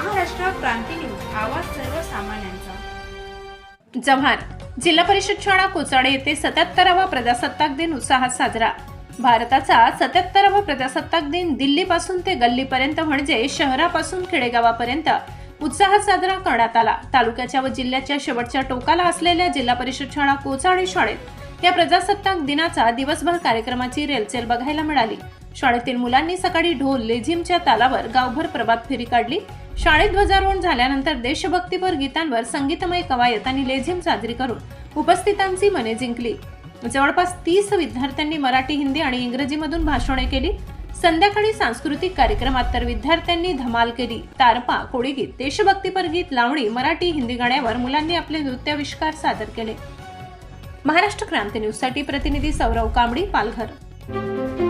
क्रांती news आवाज सर्वसामान्यांचा. जव्हार जिल्हा परिषद शाळा कोचाडे येथे सत्याहत्तरावा प्रजासत्ताक दिन उत्साहात साजरा. भारताचा सत्याहत्तरावा प्रजासत्ताक दिन दिल्लीपासून ते गल्लीपर्यंत म्हणजे शहरापासून खेडेगावापर्यंत उत्साहात साजरा करण्यात आला. तालुक्याच्या व जिल्ह्याच्या शेवटच्या टोकाला असलेल्या जिल्हा परिषद शाळा कोचाडे शाळेत या प्रजासत्ताक दिनाचा दिवसभर कार्यक्रमाची रेलचेल बघायला मिळाली. शाळेतील मुलांनी सकाळी ढोल लेझिमच्या तालावर गावभर प्रभात फेरी काढली. शाळेत ध्वजारोहण झाल्यानंतर देशभक्तीपर गीतांवर संगीतमय कवायत आणि लेझिम साजरी करून उपस्थितांची मने जिंकली. जवळपास तीस विद्यार्थ्यांनी मराठी हिंदी आणि इंग्रजीमधून भाषणे केली. संध्याकाळी सांस्कृतिक कार्यक्रमात तर विद्यार्थ्यांनी धमाल केली. तारपा कोळीगीत देशभक्तीपर गीत लावणी मराठी हिंदी गाण्यावर मुलांनी आपले नृत्याविष्कार सादर केले. महाराष्ट्र क्रांती न्यूजसाठी प्रतिनिधी सौरव कांबडी पालघर.